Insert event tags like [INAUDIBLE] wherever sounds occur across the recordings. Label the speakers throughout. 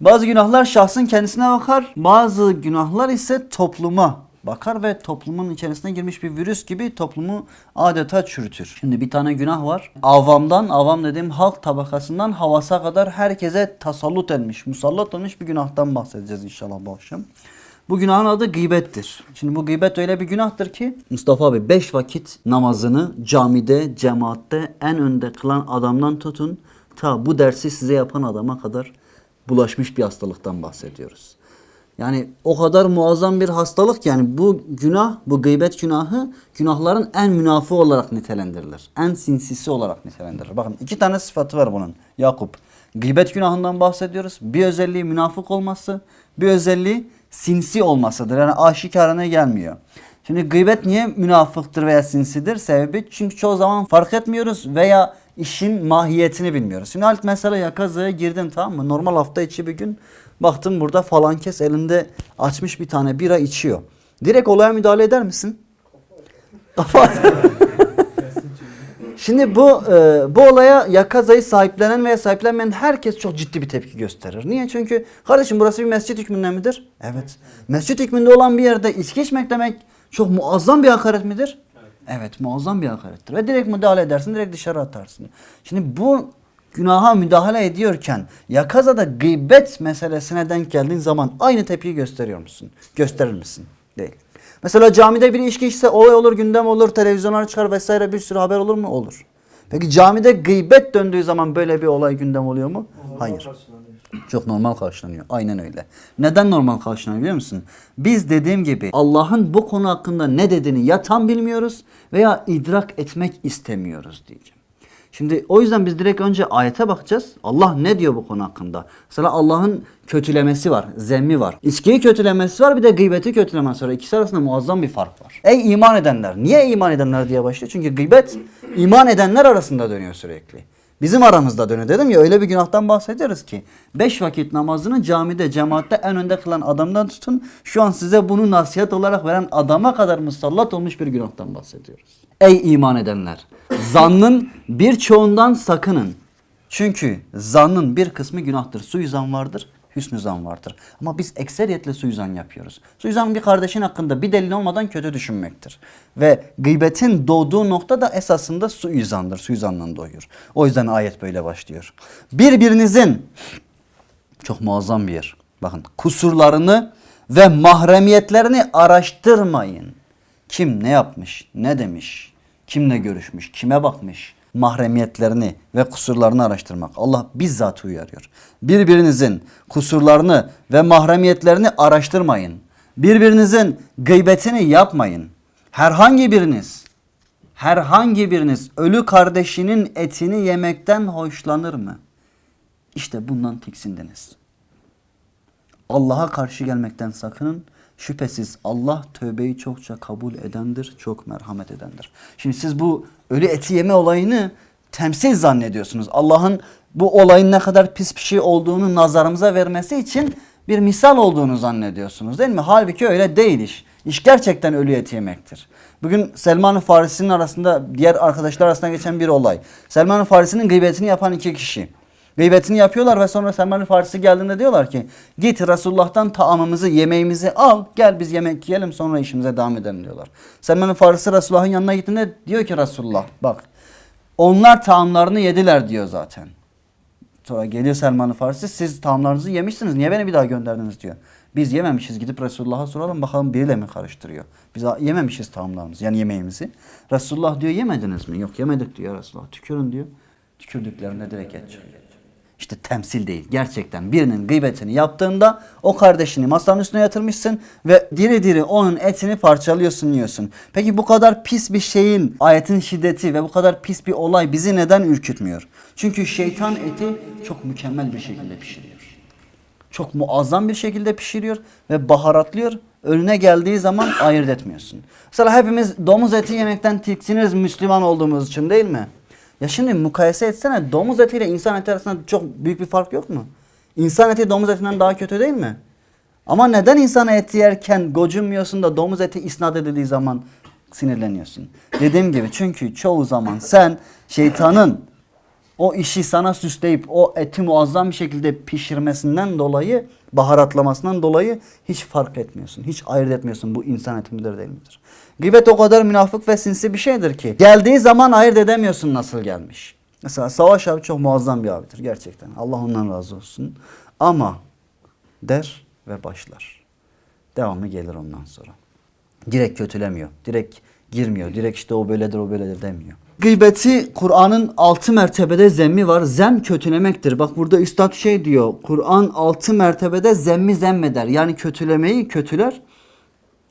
Speaker 1: Bazı günahlar şahsın kendisine bakar. Bazı günahlar ise topluma bakar ve toplumun içerisine girmiş bir virüs gibi toplumu adeta çürütür. Şimdi bir tane günah var. Avamdan, avam dediğim halk tabakasından havasa kadar herkese tasallut etmiş, musallat olmuş bir günahtan bahsedeceğiz inşallah bu akşam. Bu günahın adı gıybettir. Şimdi bu gıybet öyle bir günahtır ki Mustafa abi 5 vakit namazını camide, cemaatte en önde kılan adamdan tutun ta bu dersi size yapan adama kadar bulaşmış bir hastalıktan bahsediyoruz. Yani o kadar muazzam bir hastalık yani bu günah, bu gıybet günahı günahların en münafı olarak nitelendirilir. En sinsisi olarak nitelendirilir. Bakın iki tane sıfatı var bunun. Yakup. Gıybet günahından bahsediyoruz. Bir özelliği münafık olması, bir özelliği sinsi olmasıdır. Yani aşikarına gelmiyor. Şimdi gıybet niye münafıktır veya sinsidir? Sebebi çünkü çoğu zaman fark etmiyoruz veya işin mahiyetini bilmiyoruz. Şimdi alt mesela yakazaya girdin tamam mı? Normal hafta içi bir gün baktım burada falan kes elinde açmış bir tane bira içiyor. Direkt olaya müdahale eder misin? Şimdi bu e, bu olaya yakazayı sahiplenen veya sahiplenmeyen herkes çok ciddi bir tepki gösterir. Niye? Çünkü kardeşim burası bir mescit hükmünde midir? Evet. Mescit hükmünde olan bir yerde içki içmek demek çok muazzam bir hakaret midir? Evet, muazzam bir hakarettir. Ve direkt müdahale edersin, direkt dışarı atarsın. Şimdi bu günaha müdahale ediyorken yakazada gıybet meselesine denk geldiğin zaman aynı tepkiyi gösteriyor musun? Gösterir misin? Değil. Mesela camide bir içki içse olay olur, gündem olur, televizyonlar çıkar vesaire bir sürü haber olur mu? Olur. Peki camide gıybet döndüğü zaman böyle bir olay gündem oluyor mu? Hayır. Çok normal karşılanıyor. Aynen öyle. Neden normal karşılanıyor biliyor musun? Biz dediğim gibi Allah'ın bu konu hakkında ne dediğini ya tam bilmiyoruz veya idrak etmek istemiyoruz diyeceğim. Şimdi o yüzden biz direkt önce ayete bakacağız. Allah ne diyor bu konu hakkında? Mesela Allah'ın kötülemesi var, zemmi var. İçkiyi kötülemesi var bir de gıybeti kötülemesi var. İkisi arasında muazzam bir fark var. Ey iman edenler. Niye iman edenler diye başlıyor? Çünkü gıybet iman edenler arasında dönüyor sürekli. Bizim aramızda dönüyor dedim ya öyle bir günahtan bahsediyoruz ki. Beş vakit namazını camide cemaatte en önde kılan adamdan tutun. Şu an size bunu nasihat olarak veren adama kadar musallat olmuş bir günahtan bahsediyoruz. Ey iman edenler! Zannın birçoğundan sakının. Çünkü zannın bir kısmı günahtır. Suizan vardır, hüsnü zan vardır. Ama biz ekseriyetle suizan yapıyoruz. Suizan bir kardeşin hakkında bir delil olmadan kötü düşünmektir. Ve gıybetin doğduğu nokta da esasında suizandır. Suizandan doğuyor. O yüzden ayet böyle başlıyor. Birbirinizin çok muazzam bir yer. Bakın kusurlarını ve mahremiyetlerini araştırmayın. Kim ne yapmış, ne demiş, kimle görüşmüş, kime bakmış mahremiyetlerini ve kusurlarını araştırmak. Allah bizzat uyarıyor. Birbirinizin kusurlarını ve mahremiyetlerini araştırmayın. Birbirinizin gıybetini yapmayın. Herhangi biriniz, herhangi biriniz ölü kardeşinin etini yemekten hoşlanır mı? İşte bundan tiksindiniz. Allah'a karşı gelmekten sakının. Şüphesiz Allah tövbeyi çokça kabul edendir, çok merhamet edendir. Şimdi siz bu ölü eti yeme olayını temsil zannediyorsunuz. Allah'ın bu olayın ne kadar pis bir şey olduğunu nazarımıza vermesi için bir misal olduğunu zannediyorsunuz değil mi? Halbuki öyle değil iş. İş gerçekten ölü eti yemektir. Bugün Selman-ı Farisi'nin arasında diğer arkadaşlar arasında geçen bir olay. Selman-ı Farisi'nin gıybetini yapan iki kişi. Gıybetini yapıyorlar ve sonra Selman-ı Farisi geldiğinde diyorlar ki git Resulullah'tan taamımızı, yemeğimizi al gel biz yemek yiyelim sonra işimize devam edelim diyorlar. Selman-ı Farisi Resulullah'ın yanına gittiğinde diyor ki Resulullah bak onlar taamlarını yediler diyor zaten. Sonra geliyor Selman-ı Farisi siz taamlarınızı yemişsiniz niye beni bir daha gönderdiniz diyor. Biz yememişiz gidip Resulullah'a soralım bakalım biriyle mi karıştırıyor. Biz yememişiz taamlarımızı yani yemeğimizi. Resulullah diyor yemediniz mi? Yok yemedik diyor Resulullah. Tükürün diyor. Tükürdüklerinde direkt et çıkıyor. İşte temsil değil. Gerçekten birinin gıybetini yaptığında o kardeşini masanın üstüne yatırmışsın ve diri diri onun etini parçalıyorsun yiyorsun. Peki bu kadar pis bir şeyin ayetin şiddeti ve bu kadar pis bir olay bizi neden ürkütmüyor? Çünkü şeytan eti çok mükemmel bir şekilde pişiriyor. Çok muazzam bir şekilde pişiriyor ve baharatlıyor. Önüne geldiği zaman ayırt etmiyorsun. Mesela hepimiz domuz eti yemekten tiksiniriz Müslüman olduğumuz için değil mi? Ya şimdi mukayese etsene domuz etiyle insan eti arasında çok büyük bir fark yok mu? İnsan eti domuz etinden daha kötü değil mi? Ama neden insan eti yerken gocunmuyorsun da domuz eti isnat edildiği zaman sinirleniyorsun? Dediğim gibi çünkü çoğu zaman sen şeytanın o işi sana süsleyip o eti muazzam bir şekilde pişirmesinden dolayı baharatlamasından dolayı hiç fark etmiyorsun. Hiç ayırt etmiyorsun bu insan eti midir değil midir? Gıybet o kadar münafık ve sinsi bir şeydir ki geldiği zaman ayırt edemiyorsun nasıl gelmiş. Mesela Savaş abi çok muazzam bir abidir gerçekten. Allah ondan razı olsun. Ama der ve başlar. Devamı gelir ondan sonra. Direkt kötülemiyor. Direkt girmiyor. Direkt işte o böyledir o böyledir demiyor. Gıybeti Kur'an'ın altı mertebede zemmi var. Zem kötülemektir. Bak burada üstad şey diyor. Kur'an altı mertebede zemmi zemmeder. Yani kötülemeyi kötüler.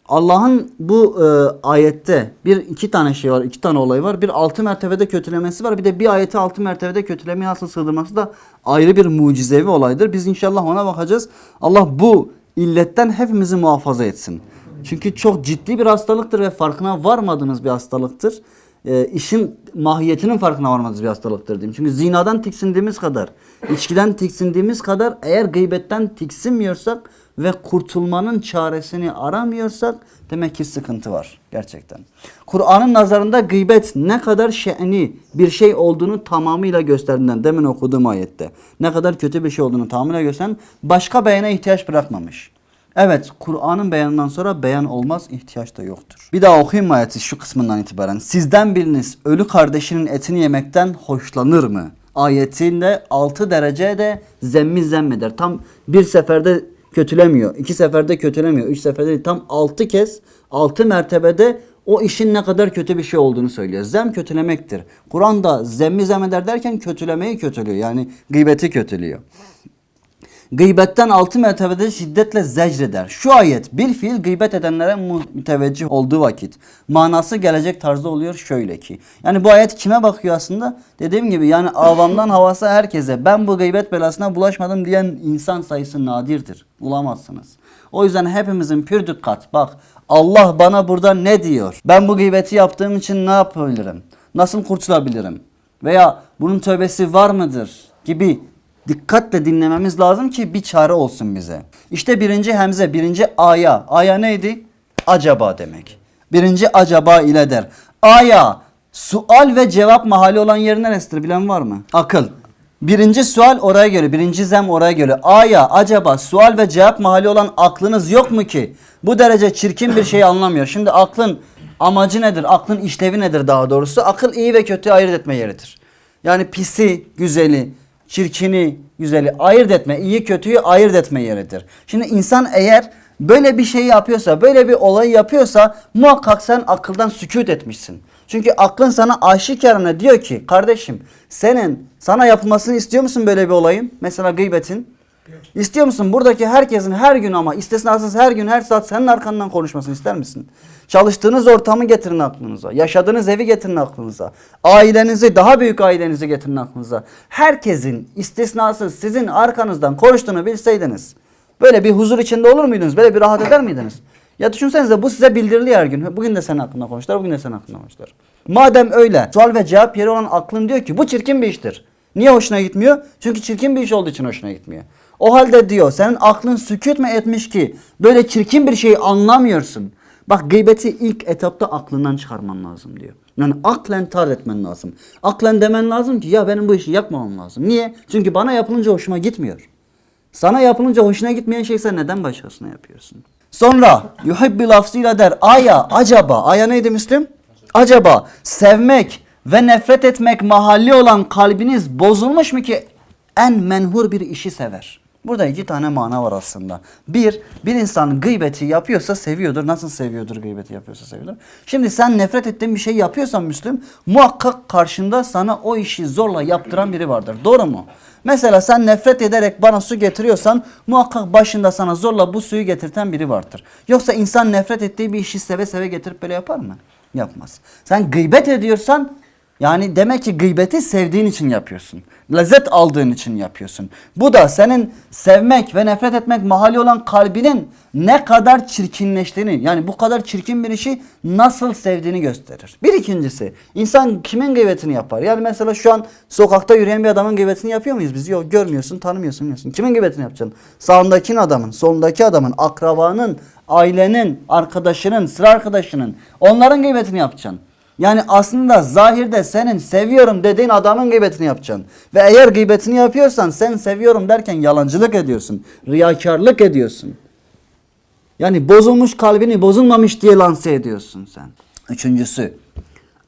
Speaker 1: Allah'ın bu e, ayette bir iki tane şey var, iki tane olay var. Bir altı mertebede kötülemesi var. Bir de bir ayeti altı mertebede kötülemeye nasıl sığdırması da ayrı bir mucizevi olaydır. Biz inşallah ona bakacağız. Allah bu illetten hepimizi muhafaza etsin. Çünkü çok ciddi bir hastalıktır ve farkına varmadığınız bir hastalıktır. E, işin mahiyetinin farkına varmadığınız bir hastalıktır diyeyim. Çünkü zinadan tiksindiğimiz kadar, içkiden tiksindiğimiz kadar eğer gıybetten tiksinmiyorsak ve kurtulmanın çaresini aramıyorsak demek ki sıkıntı var gerçekten. Kur'an'ın nazarında gıybet ne kadar şe'ni bir şey olduğunu tamamıyla gösterdiğinden demin okuduğum ayette ne kadar kötü bir şey olduğunu tamamıyla gösteren başka beyana ihtiyaç bırakmamış. Evet Kur'an'ın beyanından sonra beyan olmaz ihtiyaç da yoktur. Bir daha okuyayım ayeti şu kısmından itibaren. Sizden biriniz ölü kardeşinin etini yemekten hoşlanır mı? Ayetinde 6 derecede zemmi zemmeder. Tam bir seferde kötülemiyor. iki seferde kötülemiyor. Üç seferde değil. Tam altı kez altı mertebede o işin ne kadar kötü bir şey olduğunu söylüyor. Zem kötülemektir. Kur'an'da zemmi zemmeder derken kötülemeyi kötülüyor. Yani gıybeti kötülüyor. Gıybetten altı mertebede şiddetle zecreder. Şu ayet bir fiil gıybet edenlere müteveccih olduğu vakit manası gelecek tarzda oluyor şöyle ki. Yani bu ayet kime bakıyor aslında? Dediğim gibi yani avamdan havasa herkese ben bu gıybet belasına bulaşmadım diyen insan sayısı nadirdir. Bulamazsınız. O yüzden hepimizin pür dikkat bak Allah bana burada ne diyor? Ben bu gıybeti yaptığım için ne yapabilirim? Nasıl kurtulabilirim? Veya bunun tövbesi var mıdır? Gibi dikkatle dinlememiz lazım ki bir çare olsun bize. İşte birinci hemze, birinci aya. Aya neydi? Acaba demek. Birinci acaba ile der. Aya, sual ve cevap mahalli olan yer neresidir bilen var mı? Akıl. Birinci sual oraya geliyor. Birinci zem oraya geliyor. Aya, acaba, sual ve cevap mahalli olan aklınız yok mu ki? Bu derece çirkin bir şeyi anlamıyor. Şimdi aklın amacı nedir? Aklın işlevi nedir daha doğrusu? Akıl iyi ve kötüyü ayırt etme yeridir. Yani pisi, güzeli, çirkini, güzeli ayırt etme, iyi kötüyü ayırt etme yeridir. Şimdi insan eğer böyle bir şey yapıyorsa, böyle bir olayı yapıyorsa muhakkak sen akıldan sükut etmişsin. Çünkü aklın sana aşikarına diyor ki kardeşim senin sana yapılmasını istiyor musun böyle bir olayın? Mesela gıybetin. İstiyor musun buradaki herkesin her gün ama istisnasız her gün her saat senin arkandan konuşmasını ister misin? Çalıştığınız ortamı getirin aklınıza. Yaşadığınız evi getirin aklınıza. Ailenizi, daha büyük ailenizi getirin aklınıza. Herkesin istisnasız sizin arkanızdan konuştuğunu bilseydiniz böyle bir huzur içinde olur muydunuz? Böyle bir rahat eder miydiniz? Ya düşünsenize bu size bildiriliyor her gün. Bugün de senin hakkında konuştular, bugün de senin hakkında konuştular. Madem öyle, sual ve cevap yeri olan aklın diyor ki bu çirkin bir iştir. Niye hoşuna gitmiyor? Çünkü çirkin bir iş olduğu için hoşuna gitmiyor. O halde diyor senin aklın sükut mu etmiş ki böyle çirkin bir şeyi anlamıyorsun. Bak gıybeti ilk etapta aklından çıkarman lazım diyor. Yani aklen tar etmen lazım. Aklen demen lazım ki ya benim bu işi yapmamam lazım. Niye? Çünkü bana yapılınca hoşuma gitmiyor. Sana yapılınca hoşuna gitmeyen şeyse neden başkasına yapıyorsun? Sonra yuhibbi lafzıyla der aya acaba aya neydi Müslüm? Acaba sevmek ve nefret etmek mahalli olan kalbiniz bozulmuş mu ki en menhur bir işi sever? Burada iki tane mana var aslında. Bir, bir insan gıybeti yapıyorsa seviyordur. Nasıl seviyordur gıybeti yapıyorsa seviyordur. Şimdi sen nefret ettiğin bir şey yapıyorsan Müslüm muhakkak karşında sana o işi zorla yaptıran biri vardır. Doğru mu? Mesela sen nefret ederek bana su getiriyorsan muhakkak başında sana zorla bu suyu getirten biri vardır. Yoksa insan nefret ettiği bir işi seve seve getirip böyle yapar mı? Yapmaz. Sen gıybet ediyorsan yani demek ki gıybeti sevdiğin için yapıyorsun. Lezzet aldığın için yapıyorsun. Bu da senin sevmek ve nefret etmek mahali olan kalbinin ne kadar çirkinleştiğini yani bu kadar çirkin bir işi nasıl sevdiğini gösterir. Bir ikincisi insan kimin gıybetini yapar? Yani mesela şu an sokakta yürüyen bir adamın gıybetini yapıyor muyuz biz? Yok görmüyorsun tanımıyorsun bilmiyorsun. Kimin gıybetini yapacaksın? Sağındaki adamın, solundaki adamın, akrabanın, ailenin, arkadaşının, sıra arkadaşının onların gıybetini yapacaksın. Yani aslında zahirde senin seviyorum dediğin adamın gıybetini yapacaksın. Ve eğer gıybetini yapıyorsan sen seviyorum derken yalancılık ediyorsun. Riyakarlık ediyorsun. Yani bozulmuş kalbini bozulmamış diye lanse ediyorsun sen. Üçüncüsü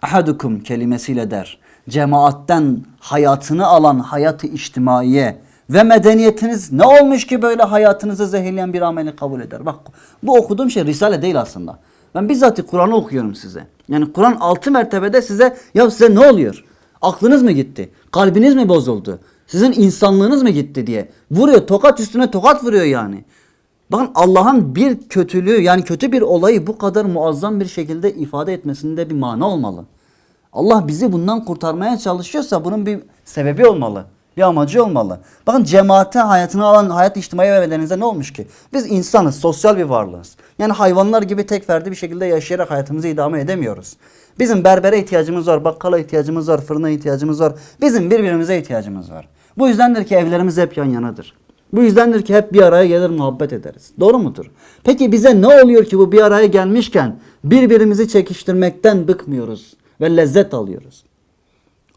Speaker 1: ahadukum kelimesiyle der. Cemaatten hayatını alan hayatı içtimaiye ve medeniyetiniz ne olmuş ki böyle hayatınızı zehirleyen bir ameli kabul eder. Bak bu okuduğum şey Risale değil aslında. Ben bizzat Kur'an'ı okuyorum size. Yani Kur'an altı mertebede size ya size ne oluyor? Aklınız mı gitti? Kalbiniz mi bozuldu? Sizin insanlığınız mı gitti diye. Vuruyor tokat üstüne tokat vuruyor yani. Bakın Allah'ın bir kötülüğü yani kötü bir olayı bu kadar muazzam bir şekilde ifade etmesinde bir mana olmalı. Allah bizi bundan kurtarmaya çalışıyorsa bunun bir sebebi olmalı. Bir amacı olmalı. Bakın cemaate hayatını alan hayat içtimai ve bedeninize ne olmuş ki? Biz insanız, sosyal bir varlığız. Yani hayvanlar gibi tek ferdi bir şekilde yaşayarak hayatımızı idame edemiyoruz. Bizim berbere ihtiyacımız var, bakkala ihtiyacımız var, fırına ihtiyacımız var. Bizim birbirimize ihtiyacımız var. Bu yüzdendir ki evlerimiz hep yan yanadır. Bu yüzdendir ki hep bir araya gelir muhabbet ederiz. Doğru mudur? Peki bize ne oluyor ki bu bir araya gelmişken birbirimizi çekiştirmekten bıkmıyoruz ve lezzet alıyoruz?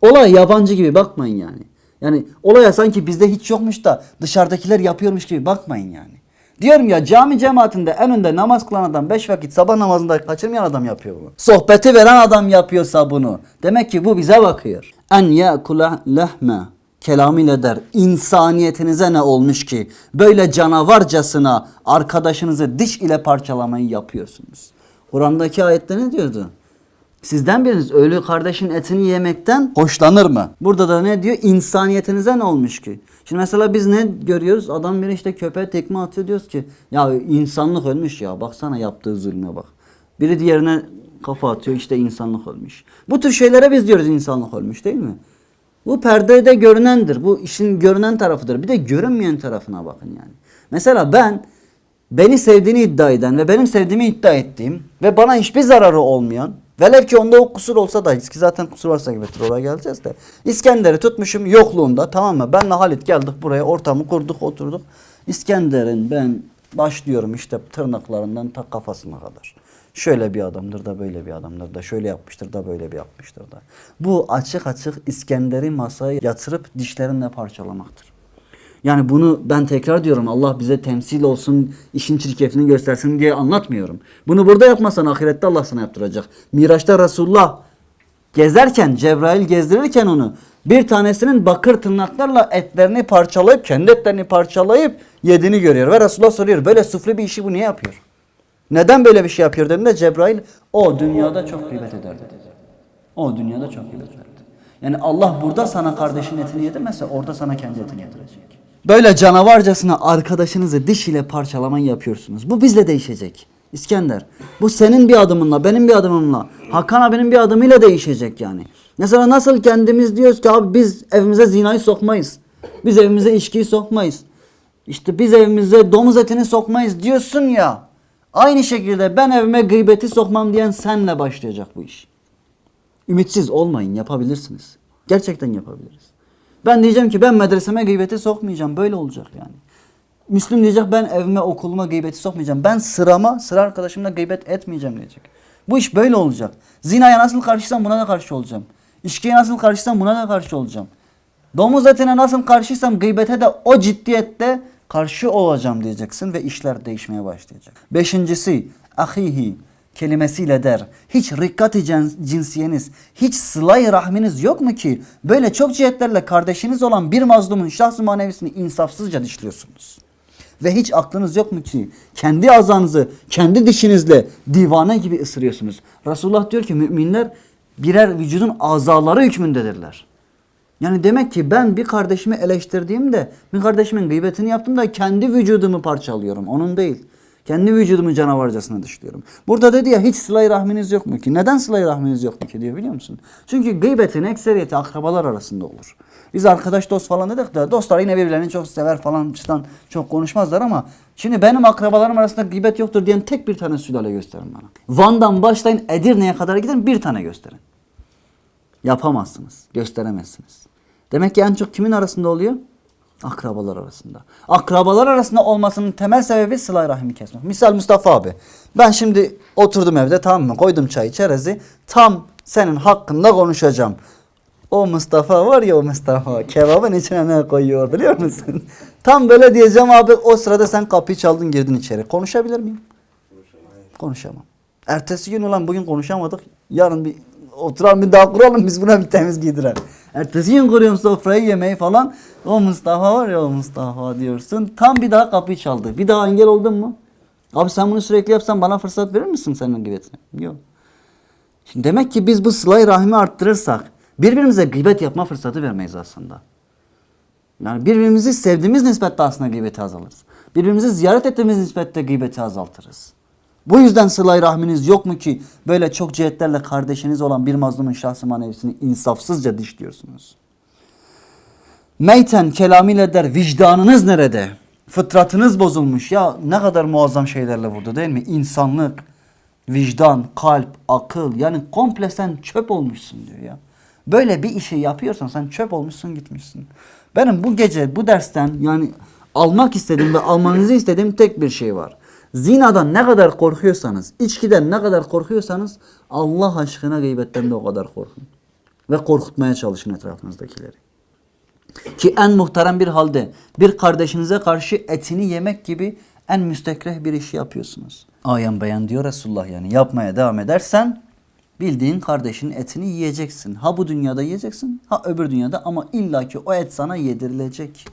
Speaker 1: Olay yabancı gibi bakmayın yani. Yani olaya sanki bizde hiç yokmuş da dışarıdakiler yapıyormuş gibi bakmayın yani. Diyorum ya cami cemaatinde en önde namaz kılan adam 5 vakit sabah namazında kaçırmayan adam yapıyor bunu. Sohbeti veren adam yapıyorsa bunu. Demek ki bu bize bakıyor. En yekula lehme kelamıyla der insaniyetinize ne olmuş ki böyle canavarcasına arkadaşınızı diş ile parçalamayı yapıyorsunuz. Kur'an'daki ayette ne diyordu? Sizden biriniz ölü kardeşin etini yemekten hoşlanır mı? Burada da ne diyor? İnsaniyetinize ne olmuş ki? Şimdi mesela biz ne görüyoruz? Adam biri işte köpeğe tekme atıyor diyoruz ki ya insanlık ölmüş ya baksana yaptığı zulme bak. Biri diğerine kafa atıyor işte insanlık ölmüş. Bu tür şeylere biz diyoruz insanlık ölmüş değil mi? Bu perdede görünendir. Bu işin görünen tarafıdır. Bir de görünmeyen tarafına bakın yani. Mesela ben beni sevdiğini iddia eden ve benim sevdiğimi iddia ettiğim ve bana hiçbir zararı olmayan velev ki onda o kusur olsa da ki zaten kusur varsa gibidir oraya geleceğiz de İskender'i tutmuşum yokluğunda tamam mı? Benle Halit geldik buraya ortamı kurduk oturduk. İskender'in ben başlıyorum işte tırnaklarından ta kafasına kadar. Şöyle bir adamdır da böyle bir adamdır da şöyle yapmıştır da böyle bir yapmıştır da. Bu açık açık İskender'i masaya yatırıp dişlerinle parçalamaktır. Yani bunu ben tekrar diyorum Allah bize temsil olsun, işin çirkefini göstersin diye anlatmıyorum. Bunu burada yapmasan ahirette Allah sana yaptıracak. Miraç'ta Resulullah gezerken, Cebrail gezdirirken onu bir tanesinin bakır tırnaklarla etlerini parçalayıp, kendi etlerini parçalayıp yediğini görüyor. Ve Resulullah soruyor böyle sufli bir işi bu niye yapıyor? Neden böyle bir şey yapıyor dediğinde Cebrail o dünyada çok gıybet ederdi. O dünyada çok gıybet ederdi. Yani Allah burada sana kardeşin etini yedirmezse orada sana kendi etini yedirecek. Böyle canavarcasına arkadaşınızı diş ile parçalamayı yapıyorsunuz. Bu bizle değişecek. İskender. Bu senin bir adımınla, benim bir adımımla, Hakan abinin bir adımıyla değişecek yani. Mesela nasıl kendimiz diyoruz ki abi biz evimize zinayı sokmayız. Biz evimize içkiyi sokmayız. İşte biz evimize domuz etini sokmayız diyorsun ya. Aynı şekilde ben evime gıybeti sokmam diyen senle başlayacak bu iş. Ümitsiz olmayın yapabilirsiniz. Gerçekten yapabiliriz. Ben diyeceğim ki ben medreseme gıybeti sokmayacağım. Böyle olacak yani. Müslüm diyecek ben evime okuluma gıybeti sokmayacağım. Ben sırama sıra arkadaşımla gıybet etmeyeceğim diyecek. Bu iş böyle olacak. Zinaya nasıl karşıysam buna da karşı olacağım. İçkiye nasıl karşıysam buna da karşı olacağım. Domuz etine nasıl karşıysam gıybete de o ciddiyette karşı olacağım diyeceksin ve işler değişmeye başlayacak. Beşincisi ahihi kelimesiyle der. Hiç rikkati cinsiyeniz, hiç sılay rahminiz yok mu ki böyle çok cihetlerle kardeşiniz olan bir mazlumun şahsı manevisini insafsızca dişliyorsunuz? Ve hiç aklınız yok mu ki kendi azanızı kendi dişinizle divane gibi ısırıyorsunuz? Resulullah diyor ki müminler birer vücudun azaları hükmündedirler. Yani demek ki ben bir kardeşimi eleştirdiğimde bir kardeşimin gıybetini yaptığımda kendi vücudumu parçalıyorum. Onun değil. Kendi vücudumu canavarcasına dışlıyorum. Burada dedi ya hiç sıla rahminiz yok mu ki? Neden sıla rahminiz yok mu ki diyor biliyor musun? Çünkü gıybetin ekseriyeti akrabalar arasında olur. Biz arkadaş dost falan dedik de dostlar yine birbirlerini çok sever falan fistan çok konuşmazlar ama şimdi benim akrabalarım arasında gıybet yoktur diyen tek bir tane sülale gösterin bana. Van'dan başlayın Edirne'ye kadar gidin bir tane gösterin. Yapamazsınız, gösteremezsiniz. Demek ki en çok kimin arasında oluyor? Akrabalar arasında. Akrabalar arasında olmasının temel sebebi sıla rahimi kesmek. Misal Mustafa abi. Ben şimdi oturdum evde tamam mı? Koydum çayı çerezi. Tam senin hakkında konuşacağım. O Mustafa var ya o Mustafa kebabın içine ne koyuyor biliyor musun? [LAUGHS] Tam böyle diyeceğim abi o sırada sen kapıyı çaldın girdin içeri. Konuşabilir miyim? Konuşamam. Ertesi gün ulan bugün konuşamadık. Yarın bir oturalım bir daha kuralım biz buna bir temiz giydirelim. Ertesi gün kuruyorum sofrayı yemeği falan. O Mustafa var ya o Mustafa diyorsun. Tam bir daha kapıyı çaldı. Bir daha engel oldun mu? Abi sen bunu sürekli yapsan bana fırsat verir misin senin gibi? Yok. Şimdi demek ki biz bu sıla rahmi arttırırsak birbirimize gıybet yapma fırsatı vermeyiz aslında. Yani birbirimizi sevdiğimiz nispette aslında gıybeti azalırız. Birbirimizi ziyaret ettiğimiz nispette gıybeti azaltırız. Bu yüzden sıla rahminiz yok mu ki böyle çok cihetlerle kardeşiniz olan bir mazlumun şahsı manevisini insafsızca dişliyorsunuz? Meyten kelamıyla der vicdanınız nerede? Fıtratınız bozulmuş. Ya ne kadar muazzam şeylerle vurdu değil mi? İnsanlık, vicdan, kalp, akıl yani komple sen çöp olmuşsun diyor ya. Böyle bir işi yapıyorsan sen çöp olmuşsun gitmişsin. Benim bu gece bu dersten yani almak istediğim ve almanızı istediğim tek bir şey var. Zinadan ne kadar korkuyorsanız, içkiden ne kadar korkuyorsanız Allah aşkına gıybetten de o kadar korkun. Ve korkutmaya çalışın etrafınızdakileri. Ki en muhterem bir halde bir kardeşinize karşı etini yemek gibi en müstekreh bir işi yapıyorsunuz. Ayan beyan diyor Resulullah yani yapmaya devam edersen bildiğin kardeşinin etini yiyeceksin. Ha bu dünyada yiyeceksin ha öbür dünyada ama illaki o et sana yedirilecek.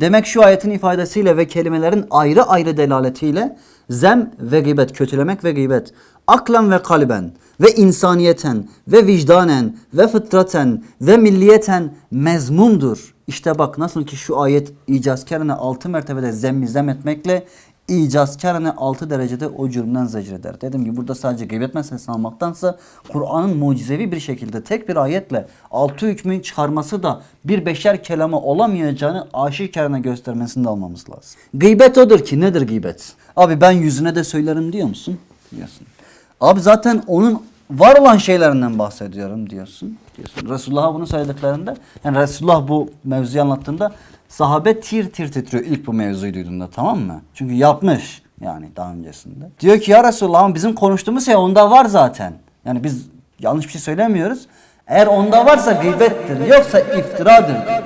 Speaker 1: Demek şu ayetin ifadesiyle ve kelimelerin ayrı ayrı delaletiyle zem ve gıybet, kötülemek ve gıybet, aklen ve kalben ve insaniyeten ve vicdanen ve fıtraten ve milliyeten mezmumdur. İşte bak nasıl ki şu ayet icazkarına altı mertebede zemmi zem etmekle icazkarına altı derecede o cürümden zecreder. Dedim ki burada sadece gıybet meselesini almaktansa Kur'an'ın mucizevi bir şekilde tek bir ayetle altı hükmü çıkarması da bir beşer kelamı olamayacağını aşikarına göstermesini de almamız lazım. Gıybet odur ki nedir gıybet? Abi ben yüzüne de söylerim diyor musun? Diyorsun. Abi zaten onun var olan şeylerinden bahsediyorum diyorsun. diyorsun. Resulullah'a bunu söylediklerinde yani Resulullah bu mevzuyu anlattığında sahabe tir tir titriyor ilk bu mevzuyu duyduğunda tamam mı? Çünkü yapmış yani daha öncesinde. Diyor ki ya Resulullah bizim konuştuğumuz şey onda var zaten. Yani biz yanlış bir şey söylemiyoruz. Eğer onda varsa gıybettir yoksa iftiradır diyor.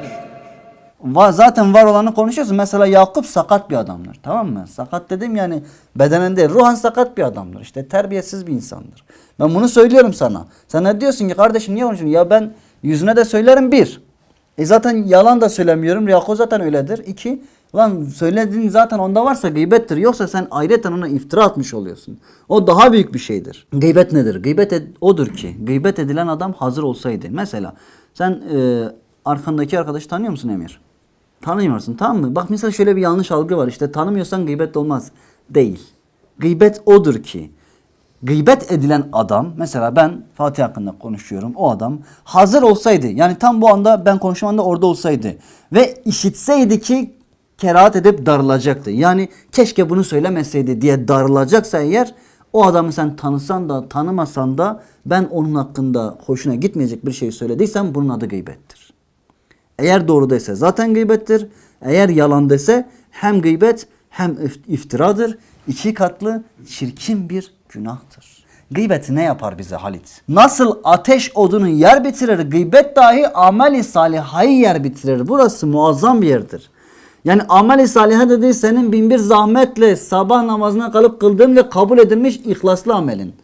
Speaker 1: Va- zaten var olanı konuşuyorsun. Mesela Yakup sakat bir adamdır. Tamam mı? Sakat dedim yani bedenen değil. Ruhan sakat bir adamdır. İşte terbiyesiz bir insandır. Ben bunu söylüyorum sana. Sen ne diyorsun ki kardeşim niye konuşuyorsun? Ya ben yüzüne de söylerim bir. E zaten yalan da söylemiyorum. Yakup zaten öyledir. İki. Lan söylediğin zaten onda varsa gıybettir. Yoksa sen ayrıca ona iftira atmış oluyorsun. O daha büyük bir şeydir. Gıybet nedir? Gıybet ed- odur ki. Gıybet edilen adam hazır olsaydı. Mesela sen e, arkandaki arkadaşı tanıyor musun Emir? Tanımıyorsun tamam mı? Bak mesela şöyle bir yanlış algı var. İşte tanımıyorsan gıybet olmaz. Değil. Gıybet odur ki. Gıybet edilen adam mesela ben Fatih hakkında konuşuyorum. O adam hazır olsaydı yani tam bu anda ben konuşma anda orada olsaydı ve işitseydi ki kerahat edip darılacaktı. Yani keşke bunu söylemeseydi diye darılacaksa eğer o adamı sen tanısan da tanımasan da ben onun hakkında hoşuna gitmeyecek bir şey söylediysem bunun adı gıybettir. Eğer doğru dese zaten gıybettir. Eğer yalan dese hem gıybet hem if- iftiradır. İki katlı çirkin bir günahtır. Gıybet ne yapar bize Halit? Nasıl ateş odunu yer bitirir, gıybet dahi ameli salihayı yer bitirir. Burası muazzam bir yerdir. Yani ameli saliha dediği senin bin bir zahmetle sabah namazına kalıp kıldığın ve kabul edilmiş ihlaslı amelin.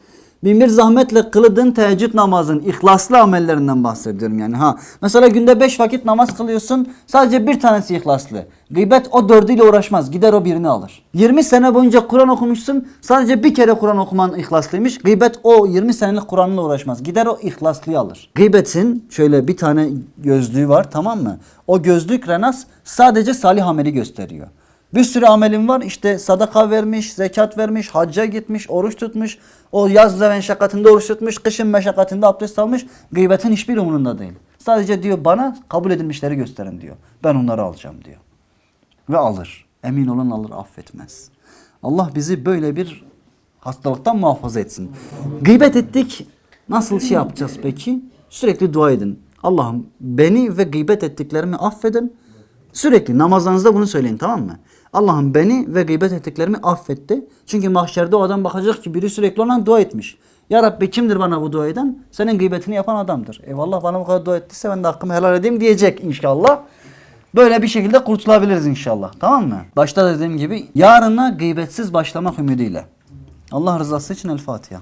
Speaker 1: Bin bir zahmetle kıldığın teheccüd namazın ihlaslı amellerinden bahsediyorum yani ha. Mesela günde beş vakit namaz kılıyorsun sadece bir tanesi ihlaslı. Gıybet o dördüyle uğraşmaz gider o birini alır. 20 sene boyunca Kur'an okumuşsun sadece bir kere Kur'an okuman ihlaslıymış. Gıybet o 20 senelik Kur'an'la uğraşmaz gider o ihlaslıyı alır. Gıybetin şöyle bir tane gözlüğü var tamam mı? O gözlük renas sadece salih ameli gösteriyor. Bir sürü amelin var işte sadaka vermiş, zekat vermiş, hacca gitmiş, oruç tutmuş. O yaz meşakkatinde oruç tutmuş, kışın meşakkatinde abdest almış. Gıybetin hiçbir umurunda değil. Sadece diyor bana kabul edilmişleri gösterin diyor. Ben onları alacağım diyor. Ve alır. Emin olun alır affetmez. Allah bizi böyle bir hastalıktan muhafaza etsin. Gıybet ettik. Nasıl şey yapacağız peki? Sürekli dua edin. Allah'ım beni ve gıybet ettiklerimi affedin. Sürekli namazlarınızda bunu söyleyin tamam mı? Allah'ım beni ve gıybet ettiklerimi affetti. Çünkü mahşerde o adam bakacak ki biri sürekli ona dua etmiş. Ya Rabbi kimdir bana bu dua eden? Senin gıybetini yapan adamdır. Eyvallah bana bu kadar dua ettiyse ben de hakkımı helal edeyim diyecek inşallah. Böyle bir şekilde kurtulabiliriz inşallah. Tamam mı? Başta dediğim gibi yarına gıybetsiz başlamak ümidiyle. Allah rızası için El Fatiha.